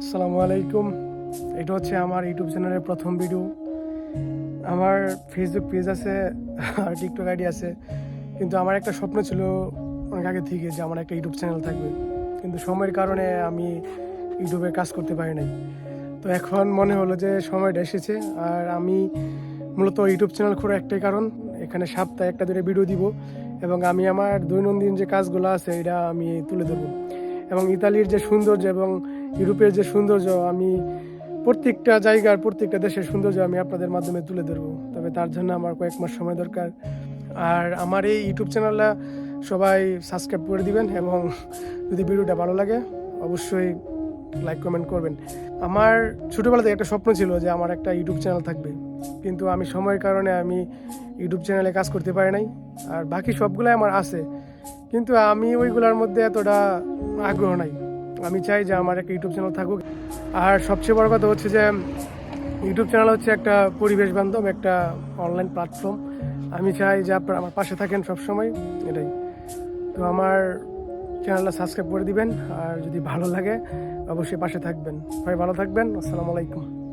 আসসালামু আলাইকুম। এটা হচ্ছে আমার ইউটিউব চ্যানেলের প্রথম ভিডিও। আমার ফেসবুক পেজ আছে, আর টিকটক আইডি আছে। কিন্তু আমার একটা স্বপ্ন ছিল অনেক আগে থেকে যে আমার একটা ইউটিউব চ্যানেল থাকবে। কিন্তু সময়ের কারণে আমি ইউটিউবে কাজ করতে পারি নাই। তো এখন মনে হলো যে সময়টা এসেছে, আর আমি মূলত ইউটিউব চ্যানেল খোলা একটাই কারণ। এখানে সপ্তাহে একটা দুটো ভিডিও দিব, এবং আমি আমার দৈনন্দিন যে কাজগুলো আছে, এটা আমি তুলে ধরবো। এবং ইতালির যে সৌন্দর্য এবং ইউরোপের যে সৌন্দর্য, আমি প্রত্যেকটা জায়গার, প্রত্যেকটা দেশের সৌন্দর্য আমি আপনাদের মাধ্যমে তুলে ধরবো। তবে তার জন্য আমার কয়েক মাস সময় দরকার। আর আমার এই ইউটিউব চ্যানেলটা সবাই সাবস্ক্রাইব করে দিবেন এবং যদি ভিডিওটা ভালো লাগে, অবশ্যই লাইক, কমেন্ট করবেন। আমার ছোটোবেলা থেকে একটা স্বপ্ন ছিল যে আমার একটা ইউটিউব চ্যানেল থাকবে। কিন্তু আমি সময়ের কারণে আমি ইউটিউব চ্যানেলে কাজ করতে পারি নাই। আর বাকি সবগুলাই আমার আছে। কিন্তু আমি ওইগুলোর মধ্যে এতটা আগ্রহ নাই। আমি চাই যে আমার একটা ইউটিউব চ্যানেল থাকুক। আর সবচেয়ে বড় কথা হচ্ছে যে, ইউটিউব চ্যানেল হচ্ছে একটা পরিবেশ বান্ধব, একটা অনলাইন প্ল্যাটফর্ম আমি চাই যে আপনারা আমার পাশে থাকেন সবসময়, এটাই। তো আমার চ্যানেলটা সাবস্ক্রাইব করে দিবেন, আর যদি ভালো লাগে, অবশ্যই পাশে থাকবেন। সবাই ভালো থাকবেন, আসসালামু আলাইকুম।